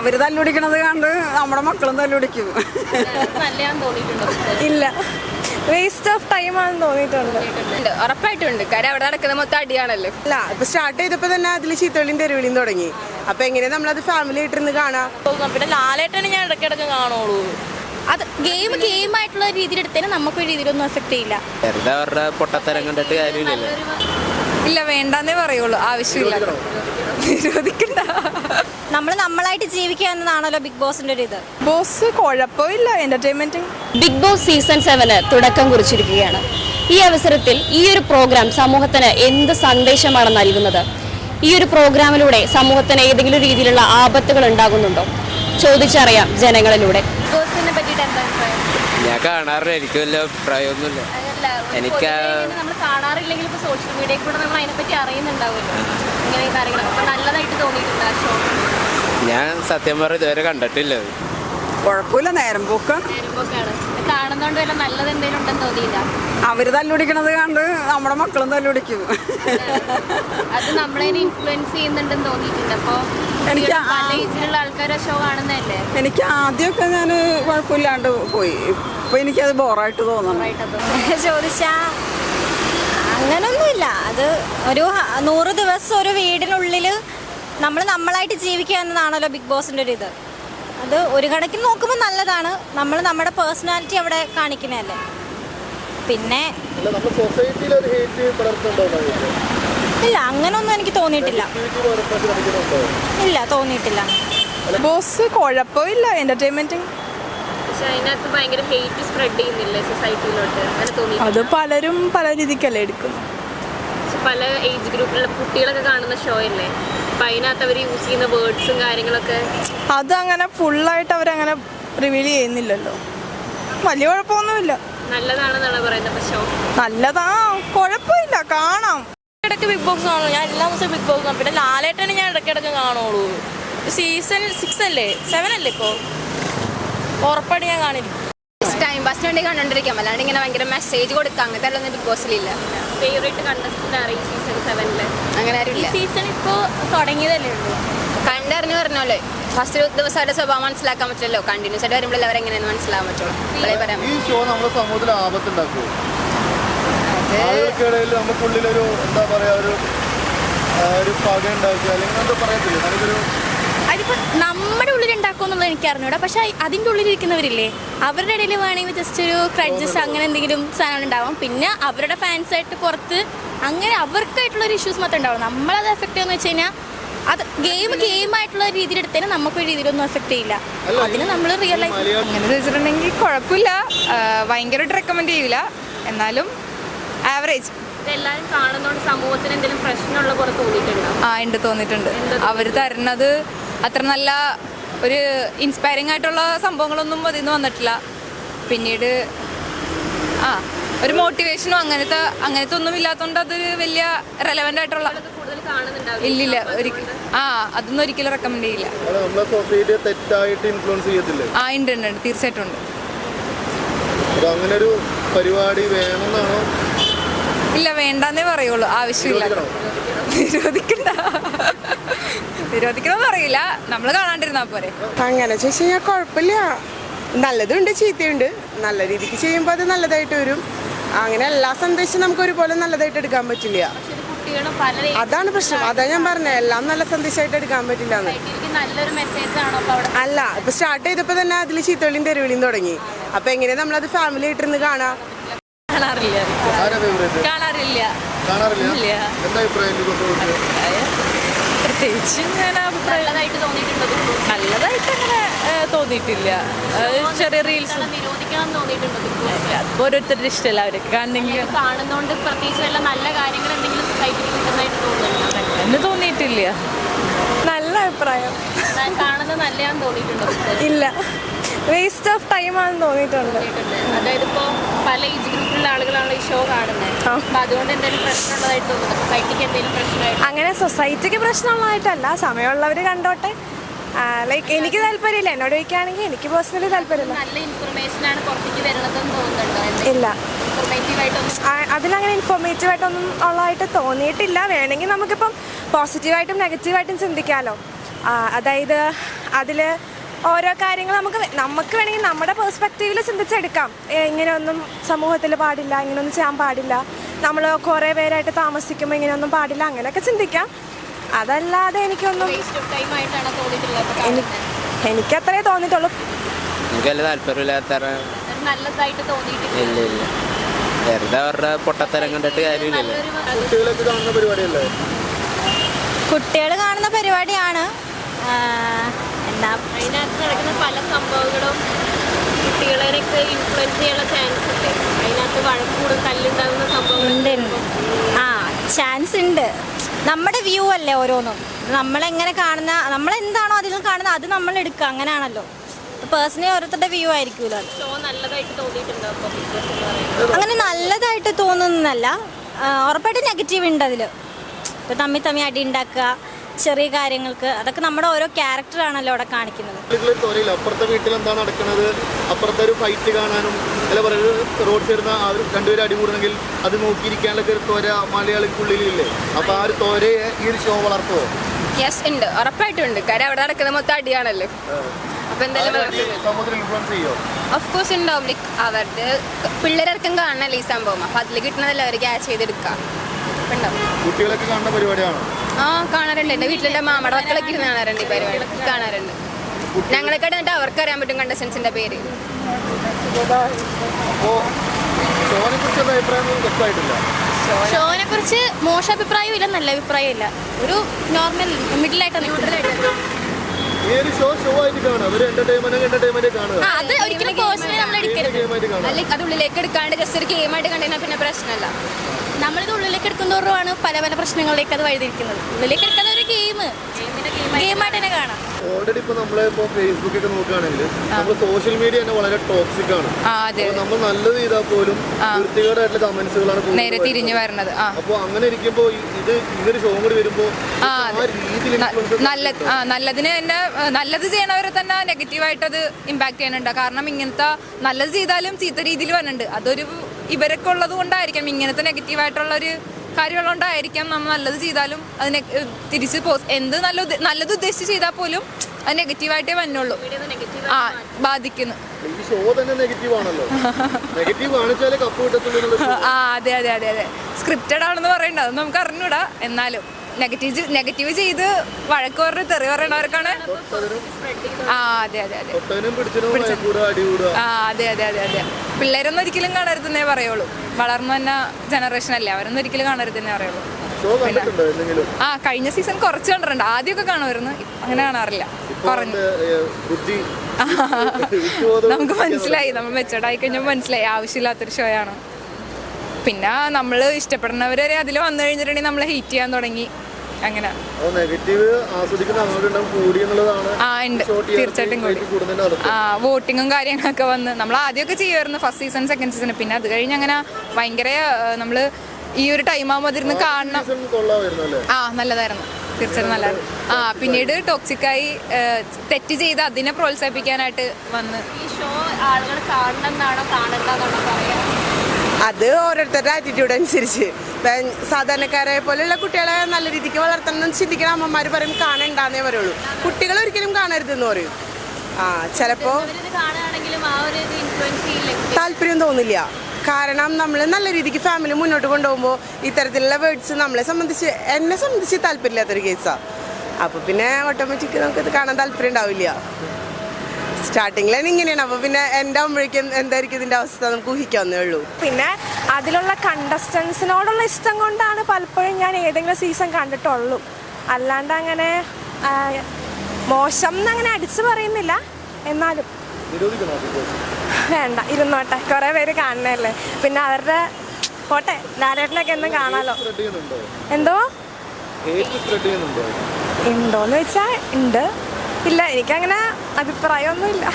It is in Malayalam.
അവർ തല്ലുപിടിക്കണത് കണ്ട് നമ്മുടെ മക്കളും തല്ലുപിടിക്കും ഇല്ല. വേസ്റ്റ് ഓഫ് ടൈം ആണെന്ന് തോന്നിയിട്ടുണ്ട്. ഉണ്ട്. ഉറപ്പായിട്ടുണ്ട് കാര്യം അവിടെ നടക്കുന്ന മൊത്തം അടിയാണല്ലോ. അല്ല ഇപ്പൊ സ്റ്റാർട്ട് ചെയ്തപ്പോ തന്നെ അതിൽ ചീത്തവിളിയും തെരുവിളിയും തുടങ്ങി. അപ്പൊ എങ്ങനെ നമ്മളത് ഫാമിലി ആയിട്ടിരുന്ന് കാണാം? പിന്നെ ലാലേട്ടനെ ഞാൻ ഇടയ്ക്കിടയ്ക്ക് കാണുള്ളൂ. അത് ഗെയിം ഗെയിം ആയിട്ടുള്ള രീതിയിൽ എടുത്തതിന് നമുക്കൊരു രീതിയിലൊന്നും എഫക്ട് ചെയ്യില്ല. വെറുതെ അവരുടെ പൊട്ടത്തരം കണ്ടിട്ട് കാര്യമില്ലല്ലോ. ഇല്ല വേണ്ടെന്നേ പറയുള്ളൂ. ആവശ്യമില്ല. നിരോധിക്കണ്ട. നമ്മൾ നമ്മളായിട്ട് ജീവിക്കുക എന്നതാണല്ലോ ബിഗ് ബോസിന്റെ ഒരു ഇത്. ബോസ് കുഴപ്പമില്ല എന്റർടൈൻമെന്റ് ബിഗ് ബോസ് സീസൺ സെവന് തുടക്കം കുറിച്ചിരിക്കുകയാണ്. ഈ അവസരത്തിൽ ഈ ഒരു പ്രോഗ്രാം സമൂഹത്തിന് എന്ത് സന്ദേശമാണ് നൽകുന്നത് ഈ ഒരു പ്രോഗ്രാമിലൂടെ സമൂഹത്തിന് ഏതെങ്കിലും രീതിയിലുള്ള ആപത്തുകൾ ഉണ്ടാകുന്നുണ്ടോ? ചോദിച്ചറിയാം ജനങ്ങളിലൂടെ. ബിഗ് ബോസിനെ പറ്റിയിട്ട് എന്താ ഞാൻ കാണാറില്ല എനിക്ക് വലിയ അഭിപ്രായമൊന്നുമില്ല. അതല്ല എനിക്ക് ആ- നമ്മൾ കാണാറില്ലെങ്കിൽ ഇപ്പൊ സോഷ്യൽ മീഡിയയിൽ കൂടെ നമ്മൾ അതിനെപ്പറ്റി അറിയുന്നുണ്ടാവുമല്ലോ. ഇങ്ങനെ ഈ കാര്യങ്ങളൊക്കെ. അപ്പൊ നല്ലതായിട്ട് തോന്നിയിട്ടുണ്ട് ആ ഷോ ഞാൻ സത്യം പറഞ്ഞ ഇതുവരെ കണ്ടിട്ടില്ല. അത്. കുഴപ്പമില്ല നേരം പോക്കാണ്. നേരമ്പോക്കാണ് കാണുന്നോണ്ട് വല്ല നല്ലത് എന്തെങ്കിലും ഉണ്ടെന്ന് തോന്നിയില്ല. അവർ തല്ലുപിടിക്കണത് കണ്ട് നമ്മുടെ മക്കളും തല്ലുപിടിക്കും അത്. നമ്മളെ ഇൻഫ്ലുവൻസ് ചെയ്യുന്നുണ്ടെന്ന് തോന്നിയിട്ടുണ്ട്. അപ്പൊ എനിക്ക് ഏജിലുള്ള ആൾക്കാർ ഷോ കാണുന്നതല്ലേ? എനിക്ക് ആദ്യമൊക്കെ ഞാൻ കുഴപ്പമില്ലാണ്ട് പോയി. ഇപ്പൊ എനിക്കത് ബോറായിട്ട് തോന്നണം. ചോദിച്ചാ അങ്ങനൊന്നുമില്ല. അത് ഒരു നൂറ് ദിവസം ഒരു വീടിനുള്ളിൽ നമ്മൾ നമ്മളായിട്ട് ജീവിക്കുക എന്നതാണല്ലോ ബിഗ് ബോസിന്റെ ഒരു ഇത്. അത് ഒരു കണക്കിന് നോക്കുമ്പോൾ നല്ലതാണ്. നമ്മൾ നമ്മുടെ പേഴ്സണാലിറ്റി അവിടെ കാണിക്കുന്നതല്ലേ. പിന്നെ ഇല്ല അങ്ങനൊന്നും എനിക്ക് തോന്നിയിട്ടില്ല. ഇല്ല തോന്നിയിട്ടില്ല. ബോസ് കുഴപ്പമില്ല എന്റർടൈൻമെന്റ് അത് പലരും പല രീതിക്കല്ലേ എടുക്കും പല ഏജ് ഗ്രൂപ്പിലുള്ള കുട്ടികളൊക്കെ കാണുന്ന ഷോ അല്ലേ? അപ്പൊ അതിനകത്ത് അവർ യൂസ് ചെയ്യുന്ന വേർഡ്സും കാര്യങ്ങളൊക്കെ? അത് അങ്ങനെ ഫുള്ളായിട്ട് അവരങ്ങനെ റിവീൽ ചെയ്യുന്നില്ലല്ലോ. വലിയ കുഴപ്പമൊന്നുമില്ല. നല്ലതാണെന്നാണ് പറയുന്നത് അപ്പൊ ഷോ നല്ലതാ കുഴപ്പമില്ല കാണാം. ഇടയ്ക്ക് ബിഗ് ബോക്സ് കാണും. ഞാൻ എല്ലാ ദിവസവും ബിഗ് ബോക്സ് കാണും. പിന്നെ ലാലേട്ടനെ ഞാൻ ഇടയ്ക്കിടയ്ക്ക് കാണുള്ളൂ. സീസൺ സിക്സ് അല്ലേ? സെവൻ അല്ലേ ഇപ്പോൾ ഉറപ്പായിട്ട് ഞാൻ കാണില്ല ടൈം ബസ് വേണ്ടി കണ്ടോണ്ടിരിക്കാം. അല്ലാണ്ട് ഇങ്ങനെ ഭയങ്കര മെസ്സേജ് കൊടുക്കുക അങ്ങനത്തെ ബിഗ് ബോസിലില്ല ഫേവറേറ്റ് കണ്ടസ്റ്റന്റ് അറിയും സീസൺ സെവനിൽ അങ്ങനെ ആരും ഈ സീസൺ ഇപ്പോ തുടങ്ങിയതല്ലേ ഉള്ളൂ? കണ്ടറിഞ്ഞു പറഞ്ഞോളെ. ഫസ്റ്റ് ഒരു ദിവസം അവരുടെ സ്വഭാവം മനസ്സിലാക്കാൻ പറ്റില്ലല്ലോ. കണ്ടിന്യൂസ് ആയിട്ട് വരുമ്പോൾ അവരെങ്ങനെയെന്ന് മനസ്സിലാക്കാൻ പറ്റുള്ളൂ. ഈ ഷോ നമ്മുടെ സമൂഹത്തിൽ ആപത്തുണ്ടാക്കുമോ ആളുകൾക്കിടയിൽ നമുക്കുള്ളിലൊരു എന്താ പറയാ ഒരു ആ, ഒരു പക ഉണ്ടാക്കുക അല്ലെങ്കിൽ എന്താ പറയത്തില്ലേ? നമുക്കൊരു അതിപ്പോൾ നമ്മുടെ ഉള്ളിൽ ഉണ്ടാക്കും എന്നുള്ളത് എനിക്ക് അറിഞ്ഞൂടാ. പക്ഷെ ഉള്ളിൽ ഇരിക്കുന്നവരില്ലേ അവരുടെ ഇടയിൽ വേണമെങ്കിൽ ജസ്റ്റ് ഒരു ക്രഡ്ജസ് അങ്ങനെ എന്തെങ്കിലും സാധനം ഉണ്ടാവാം. പിന്നെ അവരുടെ ഫാൻസ് ആയിട്ട് പുറത്ത് അങ്ങനെ അവർക്കായിട്ടുള്ള ഒരു ഇഷ്യൂസ് മാത്രമേ ഉണ്ടാവുള്ളൂ. നമ്മളത് എഫക്റ്റ് ചെയ്യുന്ന വെച്ച് കഴിഞ്ഞാൽ അത് ഗെയിം ഗെയിം ആയിട്ടുള്ള രീതിയിൽ എടുത്തതിന് നമുക്ക് രീതിയിലൊന്നും എഫക്ട് ചെയ്യില്ല. അതിന് നമ്മൾ റിയൽ ലൈഫ് അങ്ങനെ ചോദിച്ചിട്ടുണ്ടെങ്കിൽ കുഴപ്പമില്ല. ഭയങ്കരമായിട്ട് റെക്കമെൻഡ് ചെയ്യില്ല എന്നാലും ആവറേജ് ഇതെല്ലാവരും കാണുന്നതുകൊണ്ട് സമൂഹത്തിന് എന്തെങ്കിലും പ്രശ്നമുള്ള പോലെ തോന്നിയിട്ടുണ്ടോ? ആ ഉണ്ട് തോന്നിയിട്ടുണ്ട്. അവർ തരുന്നത് അത്ര നല്ല ഒരു ഇൻസ്പയറിംഗ് ആയിട്ടുള്ള സംഭവങ്ങളൊന്നും അതിൽ നിന്ന് വന്നിട്ടില്ല. പിന്നീട് ആ ഒരു മോട്ടിവേഷനോ അങ്ങനത്തെ അങ്ങനത്തെ ഒന്നും ഇല്ലാത്തതുകൊണ്ട് അതൊരു വലിയ റെലവെന്റ് ആയിട്ടുള്ള ഇല്ലില്ല ഒരിക്കലും ആ അതൊന്നും ഒരിക്കലും റെക്കമെൻഡ് ചെയ്യില്ല. ആ ഉണ്ട് ഉണ്ട് തീർച്ചയായിട്ടും ഉണ്ട്. അങ്ങനെ ഒരു പരിപാടി വേണമെന്നാണോ ഇല്ല വേണ്ടെന്നേ പറയുള്ളൂ. ആവശ്യമില്ല നിരോധിക്കണ്ട. നിരോധിക്കണമെന്ന് അറിയില്ല. നമ്മൾ കാണാണ്ടിരുന്നാ പോരെ. അങ്ങനെ ചോദിച്ചു കഴിഞ്ഞാൽ കുഴപ്പമില്ല നല്ലതുണ്ട് ചീത്തയുണ്ട്. നല്ല രീതിക്ക് ചെയ്യുമ്പോൾ അത് നല്ലതായിട്ട് വരും. അങ്ങനെ എല്ലാ സന്ദേശം നമുക്ക് ഒരുപോലെ നല്ലതായിട്ട് എടുക്കാൻ പറ്റില്ല. അതാണ് പ്രശ്നം. അതാ ഞാൻ പറഞ്ഞത് എല്ലാം നല്ല സന്ദേശമായിട്ട് എടുക്കാൻ പറ്റില്ല അല്ല ഇപ്പൊ സ്റ്റാർട്ട് ചെയ്തപ്പോ തന്നെ അതിൽ ചീത്തവിളിയും തെരുവിളിയും തുടങ്ങി. അപ്പൊ എങ്ങനെയാ നമ്മളത് ഫാമിലി ആയിട്ടിരുന്ന് കാണാം? കാണാറില്ല. കാണാറില്ല? പ്രത്യേകിച്ച് ഞാൻ നല്ലതായിട്ട് തോന്നിയിട്ടുണ്ടോ? Big നല്ലതായിട്ട് അങ്ങനെ തോന്നിയിട്ടില്ല. ചെറിയ റീൽസ്? ഓരോരുത്തരുടെ ഇഷ്ടമല്ല അവർക്ക് കാണണമെങ്കിൽ കാണുന്നോണ്ട് പ്രത്യേകിച്ച് നല്ല കാര്യങ്ങൾ എന്തെങ്കിലും സൊസൈറ്റിക്ക് കിട്ടുന്നതായിട്ട് തോന്നുന്നുണ്ടോ? എന്ന് തോന്നിയിട്ടില്ല. നല്ല അഭിപ്രായം. ഞാൻ കാണുന്നത് നല്ലതാന്ന് തോന്നിയിട്ടുണ്ടോ? ഇല്ല. വേസ്റ്റ് ഓഫ് ടൈം ആണെന്ന് തോന്നിയിട്ടുണ്ട്. അതായത് ഇപ്പോ പല ഏജ് ഗ്രൂപ്പിലുള്ള ആളുകളാണ് ഈ ഷോ കാണുന്നത്. അപ്പൊ അതുകൊണ്ട് എന്തെങ്കിലും പ്രശ്നമുള്ളതായിട്ട് തോന്നുന്നു സൊസൈറ്റിക്ക് എന്തെങ്കിലും പ്രശ്നമായിട്ട്? അങ്ങനെ സൊസൈറ്റിക്ക് പ്രശ്നമുള്ളതായിട്ടല്ല. സമയമുള്ളവർ കണ്ടോട്ടെ. ലൈക്ക് എനിക്ക് താല്പര്യമില്ല. എന്നോട് ചോദിക്കുകയാണെങ്കിൽ എനിക്ക് പേഴ്സണലി താല്പര്യമില്ല. നല്ല ഇൻഫർമേഷൻ ആണ് പുറത്തേക്ക് വരുന്നതെന്ന് തോന്നുന്നുണ്ടോ? ഇല്ല. അതിലങ്ങനെ ഇൻഫോർമേറ്റീവ് ആയിട്ടൊന്നും ഉള്ളതായിട്ട് തോന്നിയിട്ടില്ല. വേണമെങ്കിൽ നമുക്കിപ്പം പോസിറ്റീവായിട്ടും നെഗറ്റീവായിട്ടും ചിന്തിക്കാമല്ലോ അതായത് അതിൽ ഓരോ കാര്യങ്ങൾ നമുക്ക് നമുക്ക് വേണമെങ്കിൽ നമ്മുടെ പേഴ്സ്പെക്റ്റീവിൽ ചിന്തിച്ചെടുക്കാം. ഇങ്ങനെയൊന്നും സമൂഹത്തിൽ പാടില്ല ഇങ്ങനെയൊന്നും ചെയ്യാൻ പാടില്ല. നമ്മൾ കുറേ പേരായിട്ട് താമസിക്കുമ്പോൾ ഇങ്ങനെയൊന്നും പാടില്ല അങ്ങനെയൊക്കെ ചിന്തിക്കാം. അതല്ലാതെ എനിക്കൊന്നും എനിക്കത്രേ തോന്നിയിട്ടുള്ളൂ. എനിക്ക് വലിയ താല്പര്യമില്ലാത്ത ഇല്ല ഇല്ല. വെറുതെ അവരുടെ പൊട്ടത്തരം കണ്ടിട്ട് കാര്യമില്ലല്ലോ. കുട്ടികൾ കാണുന്ന പരിപാടിയാണ്. അതിനകത്ത് നടക്കുന്ന പല സംഭവങ്ങളും കുട്ടികളെയൊക്കെ ഇൻഫ്ലുവൻസ് ചെയ്യാനുള്ള ചാൻസ് ഉണ്ട് അതിനകത്ത് വഴക്കൂടും തല്ലുണ്ടാകുന്ന സംഭവങ്ങൾ. ആ ചാൻസ് ഉണ്ട്. നമ്മുടെ വ്യൂ അല്ലേ ഓരോന്നും. നമ്മളെങ്ങനെ കാണുന്ന നമ്മളെന്താണോ അതിൽ നിന്ന് കാണുന്നത് അത് നമ്മൾ എടുക്കുക അങ്ങനെയാണല്ലോ. പേഴ്സണലി ഓരോരുത്തരുടെ വ്യൂ ആയിരിക്കുമല്ലോ അങ്ങനെ നല്ലതായിട്ട് തോന്നുന്നല്ല ഉറപ്പായിട്ട് നെഗറ്റീവ് ഉണ്ട് അതിൽ ഇപ്പം തമ്മി തമ്മി അടി ഉണ്ടാക്കുക ചെറിയ കാര്യങ്ങൾക്ക് അതൊക്കെ നമ്മുടെ ഓരോ ക്യാരക്ടറാണല്ലോ അവിടെ കാണിക്കുന്നത്. അപ്പുറത്തെ വീട്ടിൽ എന്താ നടക്കുന്നത്? അപ്പുറത്തെ ഒരു ഫൈറ്റ് കാണാനും അല്ല റോഡ് ചേർന്ന രണ്ടുപേരും അടി കൂടണമെങ്കിൽ അത് നോക്കിയിരിക്കാനൊക്കെ ഒരു തോര മലയാളിക്കുള്ളിലില്ലേ? അപ്പൊ ആ ഒരു തോരയെ ഈ ഒരു ഷോ വളർത്തുമോ യെസ് ഉണ്ട്. ഉറപ്പായിട്ടുണ്ട് കാര്യം അവിടെ നടക്കുന്ന മൊത്തം അടിയാണല്ലോ. അപ്പൊ എന്തായാലും സമൂഹത്തിൽ ഇൻഫ്ലുവൻസ് ചെയ്യോ? ഓഫ് കോഴ്സ് ഉണ്ടാവും. ലൈക്ക് അവരുടെ പിള്ളേരടക്കം കാണണല്ലേ ഈ സംഭവം. അപ്പൊ അതിൽ കിട്ടുന്നതല്ല അവർ ക്യാച്ച് ചെയ്തെടുക്കാം കുട്ടികളൊക്കെ കാണുന്ന പരിപാടിയാണോ? ആ കാണാറുണ്ട്. എന്റെ വീട്ടിലെന്റെ മാമയുടെ മക്കളൊക്കെ ഇരുന്ന് കാണാറുണ്ട് ഈ പരിപാടി. കാണാറുണ്ട്. ഞങ്ങളൊക്കെ എന്നിട്ട് അവർക്ക് അറിയാൻ പറ്റും കണ്ടസ്റ്റൻസിന്റെ പേര്. ഷോനെ കുറിച്ച് മോശം അഭിപ്രായം ഇല്ല നല്ല അഭിപ്രായം ഇല്ല ഒരു നോർമൽ മിഡിൽ ആയിട്ട് ആയിട്ട് കാണുക. അത് ഒരിക്കലും പേഴ്സണലി നമ്മൾ എടുക്കരുത് ഗെയിം ആയിട്ട് അല്ലെങ്കിൽ അത് ഉള്ളിലേക്ക് എടുക്കാണ്ട് ജസ്റ്റ് ഒരു ഗെയിമായിട്ട് കണ്ടുകഴിഞ്ഞാൽ പിന്നെ പ്രശ്നമല്ല നമ്മളിത് ഉള്ളിലേക്ക് എടുക്കുന്നതോറുമാണ് പല പല പ്രശ്നങ്ങളിലേക്ക് അത് വഴിതിരിക്കുന്നത്. ഉള്ളിലേക്ക് എടുക്കുന്ന ഒരു ഗെയിം. ഗെയിമായിട്ട് തന്നെ കാണാം. ഓൾറെഡി ഇപ്പൊ നമ്മളെ ഇപ്പൊ ഫേസ്ബുക്ക് ഒക്കെ നോക്കുകയാണെങ്കിൽ നമ്മൾ സോഷ്യൽ മീഡിയ തന്നെ വളരെ ടോക്സിക് ആണ്. അതെ നമ്മൾ നല്ലത് ചെയ്താൽ പോലും വൃത്തികേടായിട്ടുള്ള കമന്റ്സുകളാണ് നേരെ തിരിഞ്ഞു വരുന്നത് അങ്ങനെ ഇരിക്കുമ്പോൾ ഇത് ഇങ്ങനൊരു ഷോ കൂടി നല്ല നല്ലതിന് തന്നെ നല്ലത് ചെയ്യണവരെ തന്നെ നെഗറ്റീവായിട്ട് അത് ഇമ്പാക്ട് ചെയ്യുന്നുണ്ട്. കാരണം ഇങ്ങനത്തെ നല്ലത് ചെയ്താലും ചീത്ത രീതിയിൽ വരുന്നുണ്ട് അതൊരു ഇവരൊക്കെ ഉള്ളത് കൊണ്ടായിരിക്കാം ഇങ്ങനത്തെ നെഗറ്റീവായിട്ടുള്ള ഒരു കാര്യമുള്ളതുകൊണ്ടായിരിക്കാം നമ്മൾ നല്ലത് ചെയ്താലും അതിനെ തിരിച്ച് എന്ത് നല്ല നല്ലത് ഉദ്ദേശിച്ച് ചെയ്താൽ പോലും അത് നെഗറ്റീവായിട്ടേ വന്നുള്ളൂ. ആ ബാധിക്കുന്നു. ആ അതെ അതെ അതെ അതെ. സ്ക്രിപ്റ്റഡ് ആണെന്ന് പറയണ്ട. അത് നമുക്ക് അറിഞ്ഞൂടാ എന്നാലും. നെഗറ്റീവ് നെഗറ്റീവ് ചെയ്ത് വഴക്ക് പറഞ്ഞ് തെറി പറയണവർക്കാണ് ആ അതെ അതെ അതെ. ആ അതെ അതെ അതെ അതെ. പിള്ളേരൊന്നും ഒരിക്കലും കാണരുതെന്നേ പറയുള്ളൂ. വളർന്നു വന്ന ജനറേഷൻ അല്ലേ അവരൊന്നും ഒരിക്കലും കാണരുതെന്നേ പറയുള്ളൂ. ഷോ കണ്ടിട്ടുണ്ടോ എന്തെങ്കിലും? ആ കഴിഞ്ഞ സീസൺ കുറച്ച് കണ്ടിട്ടുണ്ട്. ആദ്യമൊക്കെ കാണുമായിരുന്നു. ഇപ്പൊ അങ്ങനെ കാണാറില്ല. ഇപ്പൊ കുറഞ്ഞു. അതിന്റെ, ഏ, ബുദ്ധി? നമുക്ക് മനസ്സിലായി. നമ്മൾ മെച്ചോർഡായി കഴിഞ്ഞാൽ മനസ്സിലായി. ആവശ്യമില്ലാത്തൊരു ഷോ ആണ്. പിന്നെ നമ്മൾ ഇഷ്ടപ്പെടുന്നവരെ അതിൽ വന്നു കഴിഞ്ഞിട്ടുണ്ടെങ്കിൽ നമ്മൾ ഹീറ്റ് ചെയ്യാൻ തുടങ്ങി. അങ്ങനെ. നെഗറ്റീവ് ആസ്വദിക്കുന്ന അങ്ങോട്ടുണ്ടാവും കൂടി എന്നുള്ളതാണ് ആ ഉണ്ട്. തീർച്ചയായിട്ടും കൂടി. ആ വോട്ടിങ്ങും കാര്യങ്ങളൊക്കെ വന്ന് നമ്മൾ ആദ്യമൊക്കെ ചെയ്യുമായിരുന്നു ഫസ്റ്റ് സീസൺ സെക്കൻഡ് സീസൺ പിന്നെ അത് കഴിഞ്ഞ് അങ്ങനെ ഭയങ്കര നമ്മൾ ഈ ഒരു ടൈം ആകുമ്പോൾ അതിരുന്ന് കാണണം. സീസൺ കൊള്ളാമായിരുന്നു അല്ലേ? ആ നല്ലതായിരുന്നു. തീർച്ചയായിട്ടും നല്ലതായിരുന്നു. ആ പിന്നീട് ടോക്സിക്കായി തെറ്റ് ചെയ്ത് അതിനെ പ്രോത്സാഹിപ്പിക്കാനായിട്ട് വന്ന്. ഈ ഷോ ആളുകൾ കാണണം എന്നാണോ കാണണ്ടെന്നാണോ പറയാ? അത് ഓരോരുത്തരുടെ ആറ്റിറ്റ്യൂഡ് അനുസരിച്ച്. സാധാരണക്കാരെ പോലെയുള്ള കുട്ടികളെ നല്ല രീതിക്ക് വളർത്തണം എന്ന് ചിന്തിക്കുന്ന അമ്മമാർ പറയും കാണണ്ടാന്നേ പറയുള്ളൂ. കുട്ടികൾ ഒരിക്കലും കാണരുതെന്ന് പറയും. ആ ചിലപ്പോൾ താല്പര്യം തോന്നില്ല. കാരണം നമ്മൾ നല്ല രീതിക്ക് ഫാമിലി മുന്നോട്ട് കൊണ്ടുപോകുമ്പോൾ ഇത്തരത്തിലുള്ള വേർഡ്സ് നമ്മളെ സംബന്ധിച്ച് എന്നെ സംബന്ധിച്ച് താല്പര്യമില്ലാത്തൊരു കേസാണ് അപ്പോൾ പിന്നെ ഓട്ടോമാറ്റിക് നമുക്കത് കാണാൻ താല്പര്യം ഉണ്ടാവില്ല. സ്റ്റാർട്ടിങ്ങിൽ ഇങ്ങനെയാണ്. അപ്പോൾ പിന്നെ എന്റെ ആകുമ്പോഴേക്കും എന്തായിരിക്കും ഇതിന്റെ അവസ്ഥ? നമുക്ക് ഊഹിക്കാവുന്നേ ഉള്ളൂ. പിന്നെ അതിലുള്ള കണ്ടസ്റ്റൻസിനോടുള്ള ഇഷ്ടം കൊണ്ടാണ് പലപ്പോഴും ഞാൻ ഏതെങ്കിലും സീസൺ കണ്ടിട്ടുള്ളൂ. അല്ലാണ്ട് അങ്ങനെ ആ, മോശം എന്നങ്ങനെ അടിച്ചു പറയുന്നില്ല. എന്നാലും. വേണ്ട ഇരുന്നോട്ടെ. കുറേ പേര് കാണണല്ലേ പിന്നെ അവരുടെ പോട്ടെ നാരായണനൊക്കെ എന്നും കാണാലോ. എന്തോ? ഉണ്ടോന്ന് വെച്ചാൽ ഉണ്ട്. ഇല്ല എനിക്കങ്ങനെ അഭിപ്രായമൊന്നുമില്ല.